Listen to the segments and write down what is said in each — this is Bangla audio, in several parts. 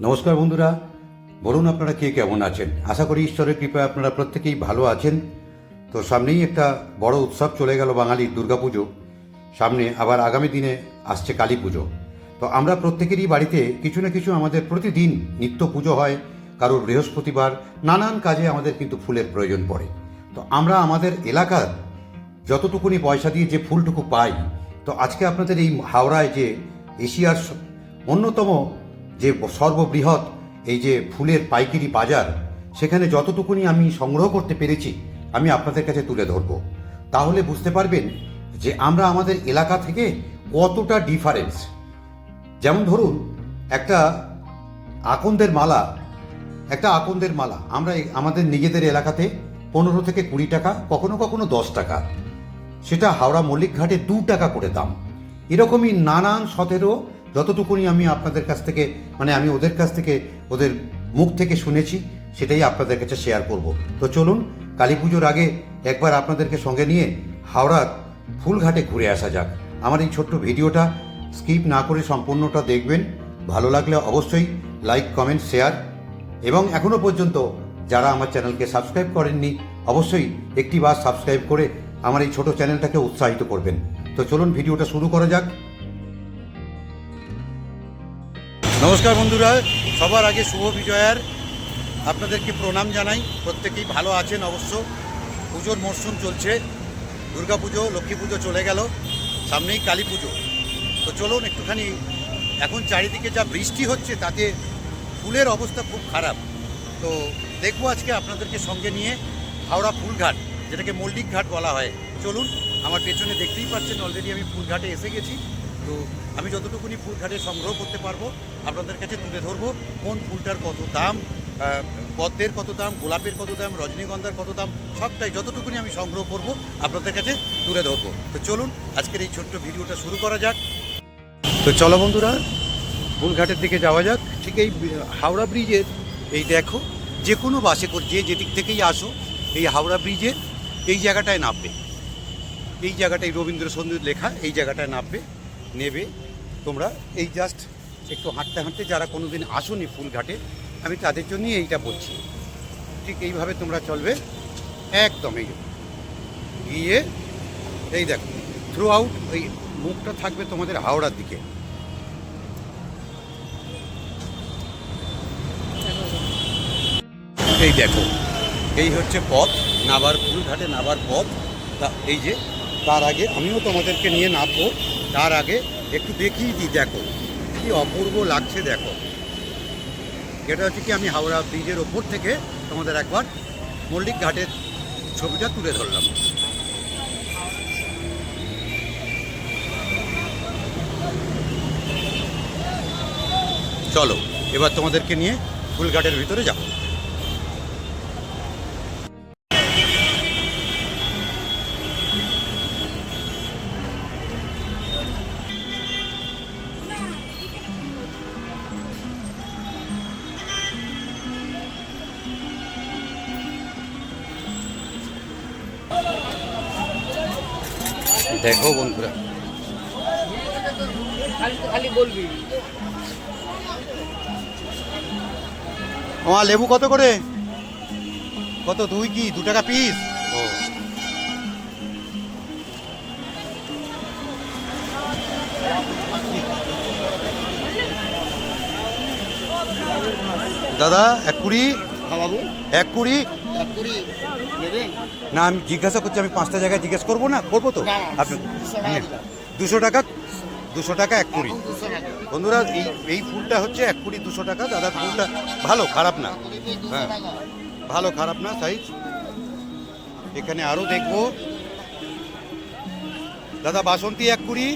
নমস্কার বন্ধুরা। বলুন আপনারা কে কেমন আছেন? আশা করি ঈশ্বরের কৃপায় আপনারা প্রত্যেকেই ভালো আছেন। তো সামনেই একটা বড় উৎসব চলে গেল বাঙালির দুর্গাপুজো। সামনে আবার আগামী দিনে আসছে কালী পুজো। তো আমরা প্রত্যেকেরই বাড়িতে কিছু না কিছু আমাদের প্রতিদিন নিত্য পুজো হয়, কারোর বৃহস্পতিবার, নানান কাজে আমাদের কিন্তু ফুলের প্রয়োজন পড়ে। তো আমরা আমাদের এলাকার যতটুকুনি পয়সা দিয়ে যে ফুলটুকু পাই, তো আজকে আপনাদের এই হাওড়ায় যে এশিয়ার অন্যতম যে সর্ববৃহৎ এই যে ফুলের পাইকারি বাজার, সেখানে যতটুকুনি আমি সংগ্রহ করতে পেরেছি, আমি আপনাদের কাছে তুলে ধরব। তাহলে বুঝতে পারবেন যে আমরা আমাদের এলাকা থেকে কতটা ডিফারেন্স যেমন ধরুন, একটা আকন্দের মালা, একটা আকন্দের মালা, আমরা আমাদের নিজেদের এলাকাতে পনেরো থেকে কুড়ি টাকা, কখনো কখনো দশ টাকা। সেটা হাওড়া মল্লিক ঘাটে দু টাকা করে দাম। এরকমই নানান সতেরো যতটুকুনি আমি আপনাদের কাছ থেকে মানে আমি ওদের কাছ থেকে, ওদের মুখ থেকে শুনেছি, সেটাই আপনাদের কাছে শেয়ার করব। তো চলুন, কালী পুজোর আগে একবার আপনাদেরকে সঙ্গে নিয়ে হাওড়ার ফুলঘাটে ঘুরে আসা যাক। আমার এই ছোট্ট ভিডিওটা স্কিপ না করে সম্পূর্ণটা দেখবেন। ভালো লাগলে অবশ্যই লাইক, কমেন্ট শেয়ার এবং এখনও পর্যন্ত যারা আমার চ্যানেলকে সাবস্ক্রাইব করেননি, অবশ্যই একটি বার সাবস্ক্রাইব করে আমার এই ছোট চ্যানেলটাকে উৎসাহিত করবেন। তো চলুন, ভিডিওটা শুরু করা যাক। নমস্কার বন্ধুরা, সবার আগে শুভ বিজয়ার। আপনাদেরকে প্রণাম জানাই। প্রত্যেকেই ভালো আছেন অবশ্য। পুজোর মরশুম চলছে। দুর্গা পুজো, লক্ষ্মী পুজো চলে গেল। সামনেই কালী পুজো। তো চলুন একটুখানি, এখন চারিদিকে যা বৃষ্টি হচ্ছে, তাতে ফুলের অবস্থা খুব খারাপ। তো দেখব আজকে আপনাদেরকে সঙ্গে নিয়ে হাওড়া ফুলঘাট, যেটাকে মল্লিক ঘাট বলা হয়। চলুন, আমার পেছনে দেখতেই পাচ্ছেন অলরেডি আমি ফুলঘাটে এসে গেছি। তো আমি যতটুকুনি ফুলঘাটে সংগ্রহ করতে পারব আপনাদের কাছে তুলে ধরবো, কোন ফুলটার কত দাম পদ্মের কত দাম, গোলাপের কত দাম, রজনীগন্ধার কত দাম, সবটাই যতটুকুনি আমি সংগ্রহ করব আপনাদের কাছে তুলে ধরবো। তো চলুন, আজকের এই ছোট্ট ভিডিওটা শুরু করা যাক। তো চলো বন্ধুরা, ফুলঘাটের দিকে যাওয়া যাক। ঠিক এই হাওড়া ব্রিজের, এই দেখো, যে কোনো বাসে করে, যে যেদিক থেকেই আসো, এই হাওড়া ব্রিজে এই জায়গাটায় নামবে। এই জায়গাটায় রবীন্দ্র সন্ধ্যের লেখা, এই জায়গাটায় নামবে, নেবে তোমরা, এই জাস্ট একটু হাঁটতে হাঁটতে যারা কোনো দিন আসোনি ফুলঘাটে, আমি তাদের জন্যই এইটা বলছি। ঠিক এইভাবে তোমরা চলবে একদম এই গিয়ে এই দেখো থ্রু আউট ওই মুখটা থাকবে তোমাদের হাওড়ার দিকে। এই দেখো, এই হচ্ছে পথ, নাবার ফুলঘাটে নাবার পথ। তা এই যে, তার আগে আমিও তোমাদেরকে নিয়ে নামবো, তার আগে একটু দেখিয়ে দিই, দেখো। কি অপূর্ব লাগছে দেখো। এটা হচ্ছে কি আমি হাওড়া ব্রিজের ওপর থেকে তোমাদের একবার মল্লিক ঘাটের ছবিটা তুলে ধরলাম। চলো, এবার তোমাদেরকে নিয়ে ফুলঘাটের ভিতরে যাব। দেখো বন্ধুরা। আমার লেবু কত করে? কত দুই কি? দু টাকা পিস ও। দাদা এক কুড়ি? হ্যাঁ এক কুড়ি? না আমি জিজ্ঞাসা করছি আমি পাঁচটা জায়গায় জিজ্ঞেস করব না? করব তো? না, আপনি দুশো টাকা দুশো টাকা এক কুড়ি। এখন বন্ধুরা এই এই ফুলটা হচ্ছে এক কুড়ি দুশো টাকা। দাদা ফুলটা ভালো খারাপ না। হ্যাঁ। ভালো খারাপ না সাইজ এখানে আরও দেখব। দাদা বাসন্তী এক কুড়ি?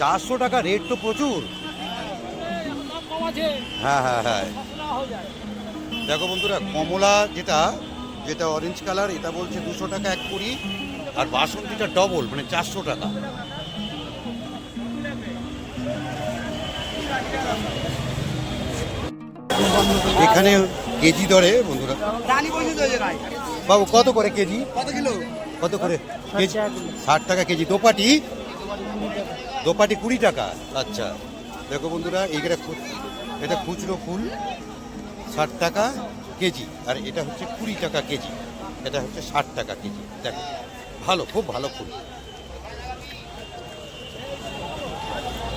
চারশো টাকা রেট তো প্রচুর। হ্যাঁ হ্যাঁ হ্যাঁ হয়ে। দেখো বন্ধুরা কমলা যেটা যেটা অরেঞ্জ কালার এটা বলছে দুশো টাকা এক কুড়ি আর বাসন্তীটা ডবল মানে চারশো টাকা। এখানে কেজি দরে বন্ধুরা। বাবু কত করে কেজি? কত কিলো? কত করে? কেজি? ষাট টাকা কেজি। দোপাটি? দোপাটি কুড়ি টাকা। আচ্ছা। দেখো বন্ধুরা এইখানে এটা খুচরো ফুল। ষাট টাকা কেজি, আর এটা হচ্ছে কুড়ি টাকা কেজি, এটা হচ্ছে ষাট টাকা কেজি, দেখো, ভালো, খুব ভালো ফুল।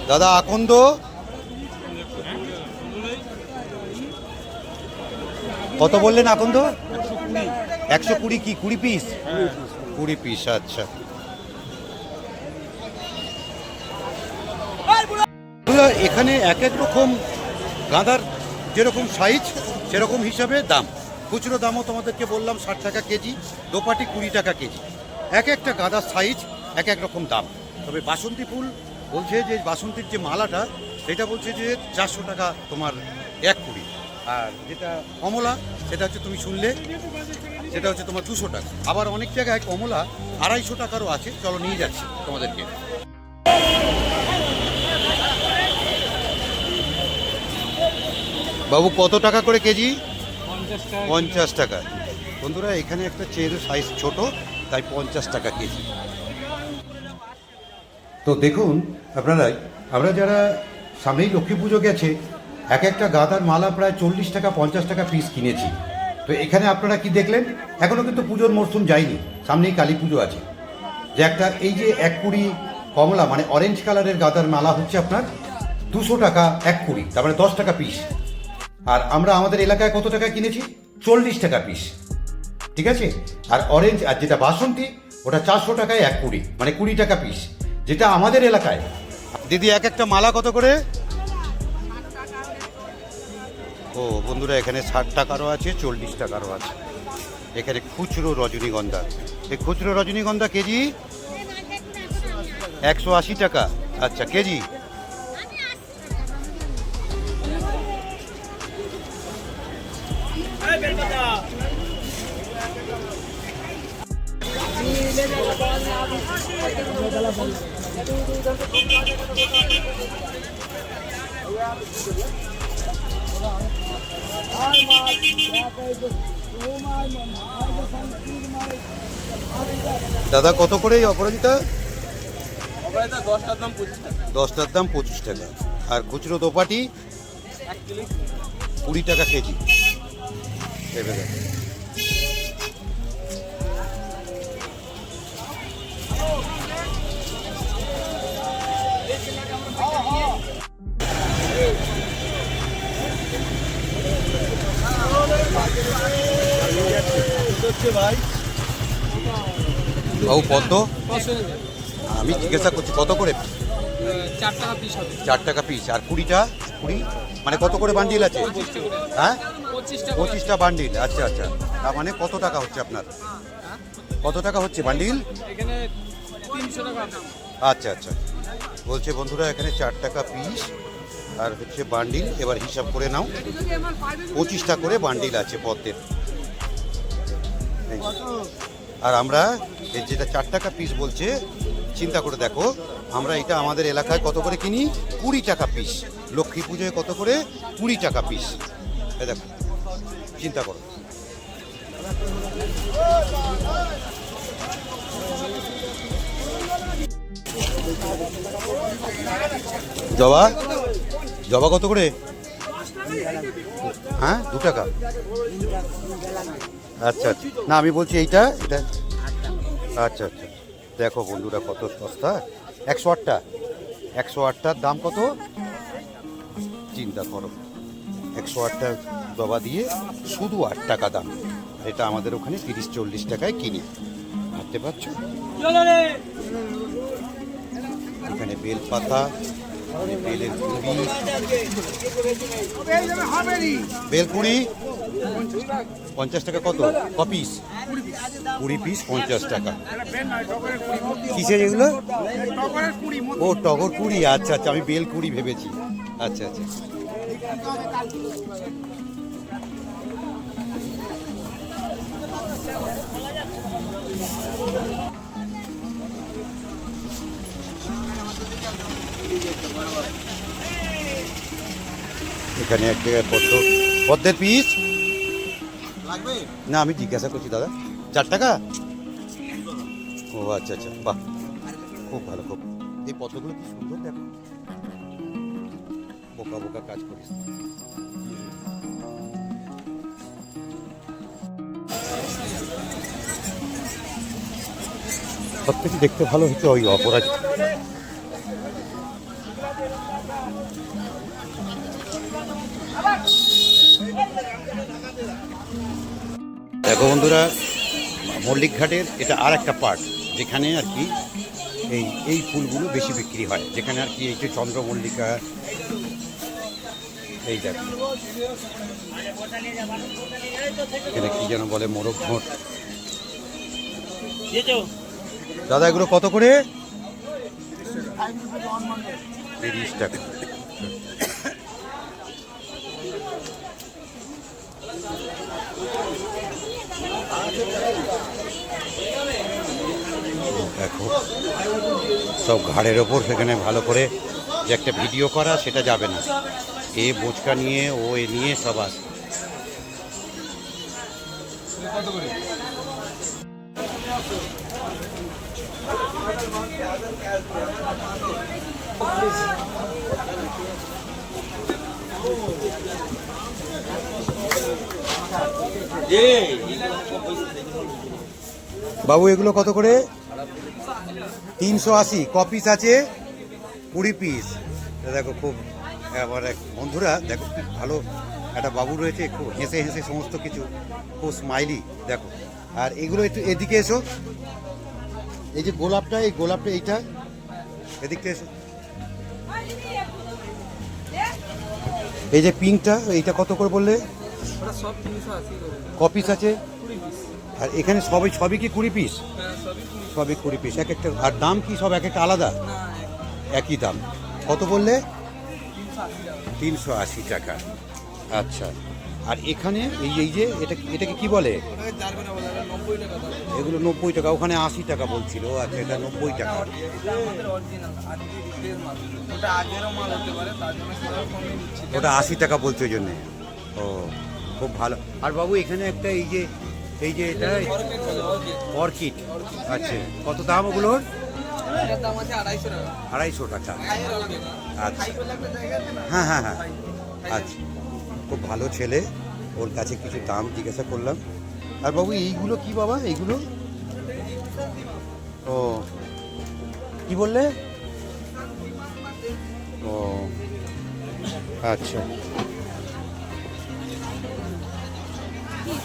দাদা আকন্দ? কত বললেন আকন্দ? একশো কুড়ি কি, কুড়ি পিস? কুড়ি পিস আচ্ছা। এখানে এক এক রকম গাঁদার যেরকম সাইজ সেরকম হিসাবে দাম। খুচরো দামও তোমাদেরকে বললাম ষাট টাকা কেজি, দোপাটি কুড়ি টাকা কেজি। এক একটা গাঁদার সাইজ এক এক রকম দাম। তবে বাসন্তী ফুল বলছে যে, বাসন্তীর যে মালাটা, সেটা বলছে যে, চারশো টাকা তোমার এক কুড়ি। আর যেটা কমলা, সেটা হচ্ছে তুমি শুনলে, সেটা হচ্ছে তোমার দুশো টাকা। আবার অনেক জায়গায় কমলা আড়াইশো টাকারও আছে। চলো নিয়ে যাচ্ছি তোমাদেরকে। বাবু কত টাকা করে কেজি? পঞ্চাশ টাকা বন্ধুরা এখানে একটা চেয়ের সাইজ ছোট তাই পঞ্চাশ টাকা কেজি। তো দেখুন আপনারা আমরা যারা সামনেই লক্ষ্মী পুজো গেছে এক একটা গাদার মালা প্রায় চল্লিশ টাকা পঞ্চাশ টাকা পিস কিনেছি। তো এখানে আপনারা কি দেখলেন? এখনও কিন্তু পুজোর মরশুম যায়নি সামনেই কালী পুজো আছে। যে একটা এই যে এক কুড়ি কমলা মানে অরেঞ্জ কালারের গাদার মালা হচ্ছে আপনার দুশো টাকা এক কুড়ি তার মানে দশ টাকা পিস আর আমরা আমাদের এলাকায় কত টাকা কিনেছি? চল্লিশ টাকা পিস ঠিক আছে? আর অরেঞ্জ আর যেটা বাসন্তী, ওটা চারশো টাকায় এক কুড়ি মানে কুড়ি টাকা পিস যেটা আমাদের এলাকায়। দিদি, এক একটা মালা কত করে? ও, বন্ধুরা, এখানে ষাট টাকারও আছে, চল্লিশ টাকারও আছে। এখানে খুচরো রজনীগন্ধা। এই খুচরো রজনীগন্ধা কেজি? একশো আশি টাকা। আচ্ছা কেজি? দাদা কত করে এই অপরাজিতা? দশটার দাম পঁচিশ টাকা। আর খুচরো দোপাটি? কুড়ি টাকা কেজি। বাবু পদ্ম আমি জিজ্ঞাসা করছি, কত করে? চার টাকা পিস আর কুড়িটা? কুড়ি? মানে কত করে বান্ডিল আছে? হ্যাঁ? পঁচিশটা বান্ডিল আচ্ছা আচ্ছা। তার মানে কত টাকা হচ্ছে আপনার? কত টাকা হচ্ছে বান্ডিল আচ্ছা আচ্ছা। বলছে, বন্ধুরা, এখানে চার টাকা পিস আর হচ্ছে বান্ডিল এবার হিসাব করে নাও। পঁচিশটা করে বান্ডিল আছে পদ্মের। আর আমরা যেটা চার টাকা পিস বলছে, চিন্তা করে দেখো, আমরা এটা আমাদের এলাকায় কত করে কিনি? কুড়ি টাকা পিস লক্ষ্মী পুজোয় কত করে? কুড়ি টাকা পিস দেখো, চিন্তা করো। জবা? জবা কত করে? হ্যাঁ দু টাকা। আচ্ছা আচ্ছা। না আমি বলছি এইটা এটা আচ্ছা আচ্ছা। দেখো বন্ধুরা কত সস্তা। একশো আটটা। একশো আটটার দাম কত? চিন্তা করো। একশো আটটা জবা দিয়ে শুধু আট টাকা দাম। এটা আমাদের ওখানে তিরিশ চল্লিশ টাকায় কিনি। ভাবতে পারছ? এখানে বেলপাতা বেলের কুড়ি বেলপুরি? পঞ্চাশ টাকা কত? ক পিস কুড়ি পিস পঞ্চাশ টাকা। কিসের এগুলো? ও, টগর কুড়ি আচ্ছা আচ্ছা আমি বেল কুড়ি ভেবেছি। আচ্ছা আচ্ছা। এখানে এক জায়গায় পদ্ম পদ্মের পিস না, আমি জিজ্ঞাসা করছি, দাদা। চার টাকা? ও আচ্ছা আচ্ছা বাহ। খুব ভালো, খুব। এই পদ্মগুলো কি সুন্দর, দেখো। বোকা বোকা কাজ করিস। সব থেকে দেখতে ভালো হচ্ছে, ওই অপরাজ বন্ধুরা মল্লিকঘাটের এটা আর একটা পার্ট যেখানে আর কি এই এই ফুলগুলো বেশি বিক্রি হয়, যেখানে আর কি এই যে চন্দ্রমল্লিকা, এই দেখ। এখানে কি যেন বলে, মোরগ ঘোট। দাদা, এগুলো কত করে? তিরিশ টাকা। দেখো, সব ঘাড়ের ওপর সেখানে ভালো করে যে একটা ভিডিও করা, সেটা যাবে না। এ বোচকা নিয়ে, ও এ নিয়ে সব আসে কত করে বাবু, এগুলো কত করে? তিনশো আশি। ক পিস আছে, কুড়ি পিস। দেখো খুব আবার এক বন্ধুরা, দেখো কি ভালো একটা বাবু রয়েছে, খুব হেসে হেসে সমস্ত কিছু, খুব স্মাইলি দেখো। আর এগুলো একটু এদিকে এসো। এই যে গোলাপটা, এই গোলাপটা এইটা, এদিকটা এসো। এই যে পিঙ্কটা, এইটা কত করে বললে? ওটা সব তিনশো আশি ক পিস আছে? আর এখানে সবই সবই কি কুড়ি পিস হ্যাঁ সবই কুড়ি পিস এক একটা আর দাম কি সব এক একটা আলাদা? একই দাম। কত বললে? তিনশো আশি টাকা। আচ্ছা। আর এখানে এই এই যে এটা এটাকে কি বলে? এগুলো নব্বই টাকা। ওখানে আশি টাকা বলছিল। আচ্ছা এটা নব্বই টাকা। ওটা আশি টাকা বলছে ওই জন্যে। ও, খুব ভালো। আর বাবু, এখানে একটা এই যে এই যে এটা, অর্কিড। আচ্ছা কত দাম ওগুলোর? আড়াইশো টাকা। আচ্ছা। হ্যাঁ হ্যাঁ হ্যাঁ। আচ্ছা। খুব ভালো ছেলে। ওর কাছে কিছু দাম জিজ্ঞাসা করলাম। আর বাবু, এইগুলো কি বাবা? এইগুলো? ও। কি বললে? ও। আচ্ছা।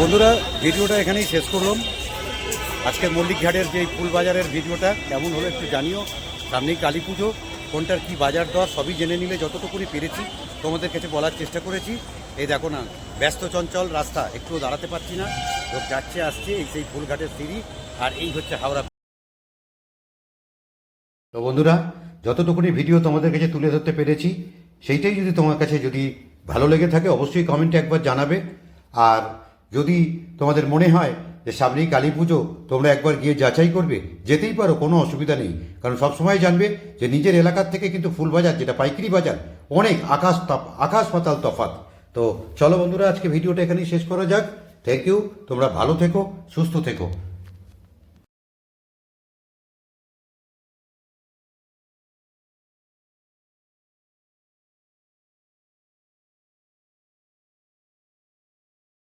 বন্ধুরা, ভিডিওটা এখানেই শেষ করলাম। আজকের মল্লিক ঘাটের যে ফুল বাজারের ভিডিওটা, কেমন হলো একটু জানিও। সামনেই কালী পুজো, কোনটার কী বাজার দর, সবই জেনে নিলে যতটুকুনি পেরেছি, তোমাদের কাছে বলার চেষ্টা করেছি। এই দেখো না, ব্যস্ত চঞ্চল রাস্তা একটু দাঁড়াতে পারছি না। লোক যাচ্ছে, আসছে, এই সেই ফুলঘাটের সিঁড়ি, আর এই হচ্ছে হাওড়া। তো বন্ধুরা, যতটুকুনি ভিডিও তোমাদের কাছে তুলে ধরতে পেরেছি, সেইটাই যদি তোমার কাছে যদি ভালো লেগে থাকে, অবশ্যই কমেন্টে একবার জানাবে। আর যদি তোমাদের মনে হয় যে সামনেই কালী পুজো তোমরা একবার গিয়ে যাচাই করবে, যেতেই পারো, কোনো অসুবিধা নেই। কারণ সবসময় জানবে যে নিজের এলাকার থেকে কিন্তু ফুল বাজার যেটা পাইকারি বাজার, অনেক আকাশ আকাশ পাতাল তফাত তো চলো বন্ধুরা, আজকে ভিডিওটা এখানেই শেষ করা যাক। থ্যাংক ইউ তোমরা ভালো থেকো, সুস্থ থেকো।